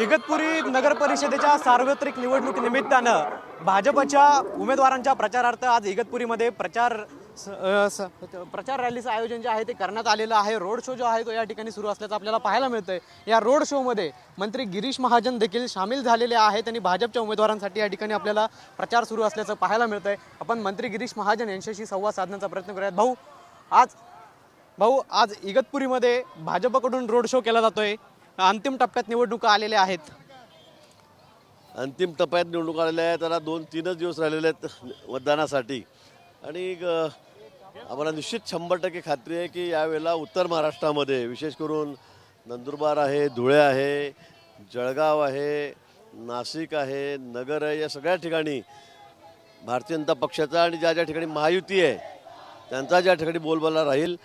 इगतपुरी नगर परिषदेच्या सार्वत्रिक निवडणूक निमित्तानं भाजपच्या उमेदवारांच्या प्रचारार्थ आज इगतपुरीमध्ये प्रचार स- स- प्रचार रॅलीचं आयोजन जे आहे ते करण्यात आलेलं आहे. रोड शो जो आहे तो या ठिकाणी सुरू असल्याचं आपल्याला पाहायला मिळतंय. या रोड शोमध्ये मंत्री गिरीश महाजन देखील सामील झालेले आहेत आणि भाजपच्या उमेदवारांसाठी या ठिकाणी आपल्याला प्रचार सुरू असल्याचं पाहायला मिळतंय. आपण मंत्री गिरीश महाजन यांच्याशी संवाद साधण्याचा प्रयत्न करूयात. भाऊ आज भाऊ आज इगतपुरीमध्ये भाजपकडून रोड शो केला जातोय. अंतिम टप्प्यात निवडणुका आलेल्या आहेत. अंतिम टप्प्यात निवडणूक आलेल्या आहेत. त्याला दोन तीनच दिवस राहिलेले आहेत मतदानासाठी. आणि ग- आम्हाला निश्चित शंभर टक्के खात्री आहे की यावेळेला उत्तर महाराष्ट्रामध्ये विशेष करून नंदुरबार आहे धुळे आहे जळगाव आहे नाशिक आहे नगर आहे या सगळ्या ठिकाणी भारतीय जनता पक्षाचा आणि ज्या ज्या ठिकाणी महायुती आहे त्यांचा ज्या ठिकाणी बोलबाला राहील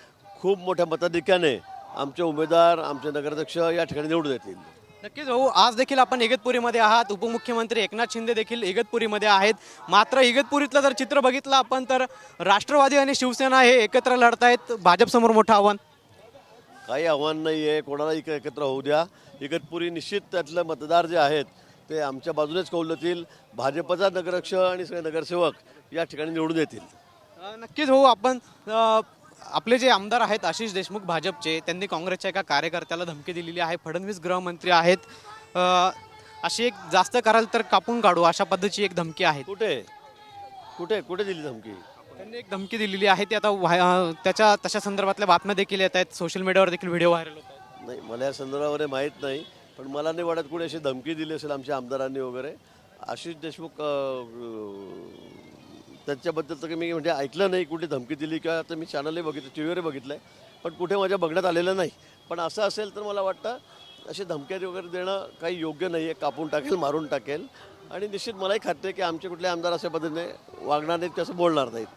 खूप मोठ्या मताधिक्याने आमचे उमेदवार आमचे नगराध्यक्ष या ठिकाणी निवडून येतील. नक्कीच भाऊ आज देखील आपण इगतपुरीमध्ये आहात. उपमुख्यमंत्री एकनाथ शिंदे देखील इगतपुरीमध्ये आहेत. मात्र इगतपुरीतलं जर चित्र बघितलं आपण तर राष्ट्रवादी आणि शिवसेना हे एकत्र लढतायत. भाजपसमोर मोठं आव्हान? काही आव्हान नाही आहे कोणाला इक एकत्र होऊ द्या. इगतपुरी निश्चित त्यातले मतदार जे आहेत ते आमच्या बाजूनेच कौल देतील भाजपचा नगरक्ष आणि सगळे नगरसेवक या ठिकाणी निवडून येतील. अ, नक्कीच भाऊ आपण अ, आपले जे आमदार आहेत आशिष देशमुख भाजपचे त्यांनी काँग्रेसच्या एका कार्यकर्त्याला धमकी दिलेली आहे. फडणवीस गृहमंत्री आहेत. अशी एक जास्त कराल तर कापून काढू अशा पद्धतीची एक धमकी आहे. कुठे? कुठे? कुठे दिली धमकी? त्यांनी एक धमकी दिलेली आहे. ती आता व्हाय- त्याच्या तशा संदर्भातल्या बातम्या देखील येत आहेत. सोशल मीडियावर देखील व्हिडिओ व्हायरल होत आहेत. नाही मला या संदर्भामध्ये माहीत नाही पण मला नाही वाटत कोणी अशी धमकी दिली असेल आमच्या आमदारांनी वगैरे. आशिष देशमुख अं, त्यांच्याबद्दल तर मी म्हणजे ऐकलं नाही कुठे धमकी दिली किंवा तर मी चॅनलही बघितलं टी व्हीवर बघितलं आहे पण कुठे माझ्या बघण्यात आलेलं नाही. पण असं असेल तर मला वाटतं असे धमक्या वगैरे देणं काही योग्य नाही आहे कापून टाकेल मारून टाकेल. आणि निश्चित मलाही खात्री आहे की आमचे कुठले आमदार अशा पद्धतीने वागणार नाहीत की असं बोलणार नाहीत.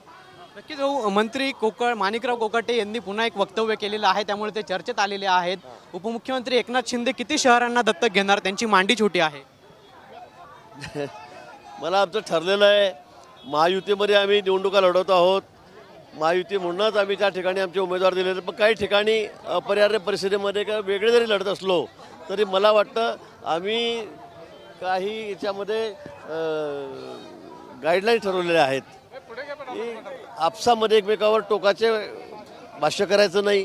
नक्कीच भाऊ मंत्री कोकळ माणिकराव कोकाटे यांनी पुन्हा एक वक्तव्य केलेलं आहे. त्यामुळे ते चर्चेत आलेले आहेत. उपमुख्यमंत्री एकनाथ शिंदे किती शहरांना दत्तक घेणार? त्यांची मांडी छोटी आहे. मला आमचं ठरलेलं आहे महायुतीमध्ये आम्ही निवडणुका लढवत आहोत. महायुती म्हणूनच आम्ही त्या ठिकाणी आमचे उमेदवार दिलेले पण काही ठिकाणी अपरिहार्य परिस्थितीमध्ये का वेगळे जरी लढत असलो तरी मला वाटतं आम्ही काही याच्यामध्ये गाईडलाईन ठरवलेल्या आहेत की आपसामध्ये एकमेकावर टोकाचे भाष्य करायचं नाही.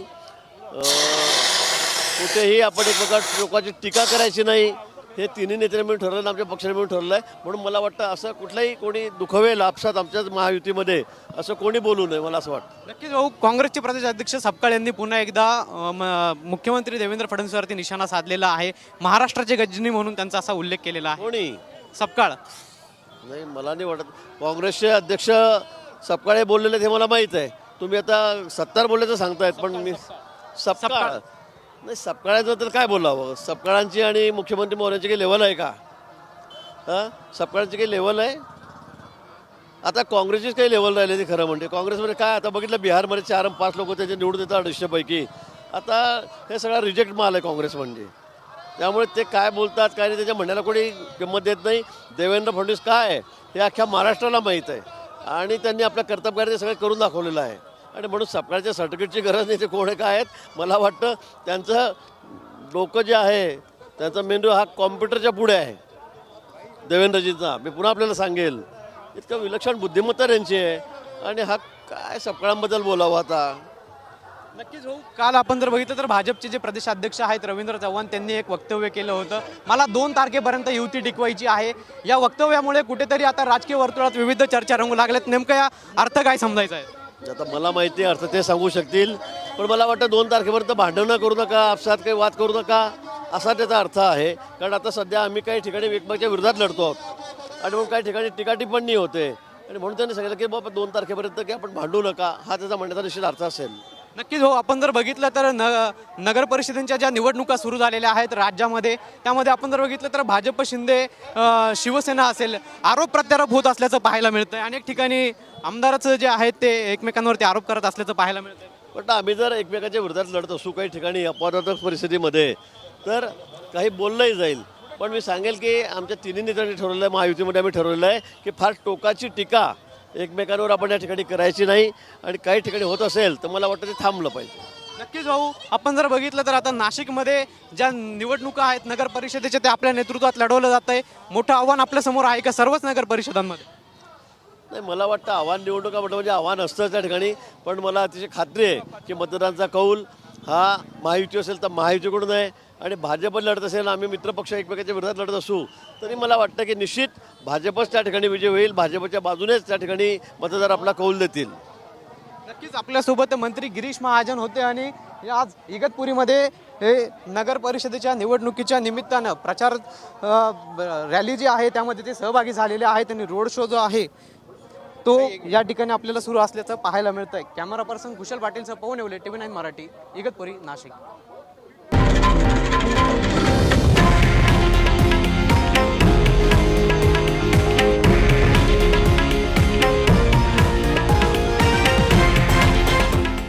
कुठेही आपण एकमेकावर टोकाची टीका करायची नाही. हे तिन्ही नेत्यांनी मिळून ठरवलं आणि आमच्या पक्षाने मिळून ठरवलं आहे म्हणून मला वाटतं असं कुठलाही कोणी दुखवेल आपसात आमच्याच महायुतीमध्ये असं कोणी बोलू नये मला असं वाटतं. नक्कीच भाऊ काँग्रेसचे प्रदेश अध्यक्ष सपकाळ यांनी पुन्हा एकदा मुख्यमंत्री देवेंद्र फडणवीसवरती निशाणा साधलेला आहे. महाराष्ट्राचे गजनी म्हणून त्यांचा असा उल्लेख केलेला आहे. कोणी? सपकाळ. नाही मला नाही वाटत. काँग्रेसचे अध्यक्ष सपकाळे बोललेले ते मला माहीत आहे. तुम्ही आता सत्तार बोलले तर सांगतायत पण मी सपकाळ. नाही सपकाळाचं तर काय बोलावं? सपकाळांची आणि मुख्यमंत्री महोदयांची काही लेवल आहे का? हां? सपकाळांची काही लेवल आहे? आता काँग्रेसचीच काही लेवल राहिली ती खरं म्हणजे. काँग्रेसमध्ये काय आता बघितलं बिहारमध्ये चार पाच लोक त्याचे निवडून येतात अडीचशेपैकी. आता हे सगळा रिजेक्ट माल आहे काँग्रेस म्हणजे. त्यामुळे ते काय बोलतात काय नाही त्याच्या म्हणण्याला कोणी किंमत देत नाही. देवेंद्र फडणवीस काय आहे हे अख्ख्या महाराष्ट्राला माहीत आहे. आणि त्यांनी आपल्या कर्तव्याने ते सगळं करून दाखवलेलं आहे. आणि म्हणून सप्लायच्या सर्टिफिकेटची गरज नाही ते कोण काय आहेत? मला वाटतं त्यांचं डोकं जे आहे त्यांचा मेंदू हा कॉम्प्युटरच्या पुढे आहे. देवेंद्रजींचा. मी पुन्हा आपल्याला सांगेल इतकं विलक्षण बुद्धिमत्ता त्यांची आहे. आणि हा काय सपकाळांबद्दल बोलावा आता? नक्कीच हो काल आपण जर बघितलं तर भाजपचे जे प्रदेशाध्यक्ष आहेत रवींद्र चव्हाण त्यांनी एक वक्तव्य केलं होतं. मला दोन तारखेपर्यंत युती टिकवायची आहे. या वक्तव्यामुळे कुठेतरी आता राजकीय वर्तुळात विविध चर्चा रंगू लागल्यात नेमकं या अर्थ काय समजायचा आहे? आता मला माहिती आहे अर्थ ते सांगू शकतील पण मला वाटतं दोन तारखेपर्यंत भांडणं करू नका आपसात काही वाद करू नका असा त्याचा अर्थ आहे. कारण आता सध्या आम्ही काही ठिकाणी एकमेकाच्या विरोधात लढतो आहोत. आणि मग काही ठिकाणी टीकाटिप्पणी होते. आणि म्हणून त्यांनी सांगितलं की बाबा दोन तारखेपर्यंत की आपण भांडू नका हा त्याचा म्हणण्याचा निश्चित अर्थ असेल. नक्कीच हो आपण जर बघितलं तर न नगर परिषदेच्या ज्या निवडणुका सुरू झालेल्या आहेत राज्यामध्ये त्यामध्ये आपण जर बघितलं तर भाजप शिंदे अ, शिवसेना असेल आरोप प्रत्यारोप होत असल्याचं पाहायला मिळतंय. अनेक ठिकाणी आमदाराचं जे आहेत ते एकमेकांवरती आरोप करत असल्याचं पाहायला मिळतं पण आम्ही जर एकमेकाच्या विरोधात लढत असू काही ठिकाणी अपवादात्मक परिस्थितीमध्ये तर काही बोललंही जाईल. पण मी सांगेल की आमच्या तिन्ही नेत्यांनी ठरवलं आहे महायुतीमध्ये आम्ही ठरवलं आहे की फार टोकाची टीका एकमेकांवर आपण या ठिकाणी करायची नाही आणि काही ठिकाणी होत असेल तर मला वाटतं ते थांबलं पाहिजे. नक्कीच भाऊ आपण जर बघितलं तर आता नाशिकमध्ये ज्या निवडणुका आहेत नगर परिषदेच्या ते आपल्या नेतृत्वात लढवलं जात आहे मोठं आव्हान आपल्यासमोर आहे का सर्वच नगर परिषदांमध्ये नाही मला वाटतं आव्हान निवडणुका म्हटलं म्हणजे आव्हान असतं त्या ठिकाणी पण मला अतिशय खात्री आहे की मतदारांचा कौल हा महायुती असेल तर महायुतीकडून आहे. आणि भाजप लढत असेल आम्ही मित्रपक्ष एकमेकाच्या विरोधात लढत असू तरी मला वाटतं की निश्चित भाजपच त्या ठिकाणी विजय होईल भाजपच्या बाजूनेच त्या ठिकाणी मतदार आपला कौल देतील. नक्कीच आपल्यासोबत मंत्री गिरीश महाजन होते आणि आज इगतपुरीमध्ये हे नगर परिषदेच्या निवडणुकीच्या निमित्तानं प्रचार रॅली जी आहे त्यामध्ये ते सहभागी झालेले आहेत आणि रोड शो जो आहे तो या ठिकाणी आपल्याला सुरू असल्याचं पाहायला मिळतंय. कॅमेरा पर्सन कुशल पाटीलचं पाहून येवले टीव्ही नाईन मराठी इगतपुरी नाशिक.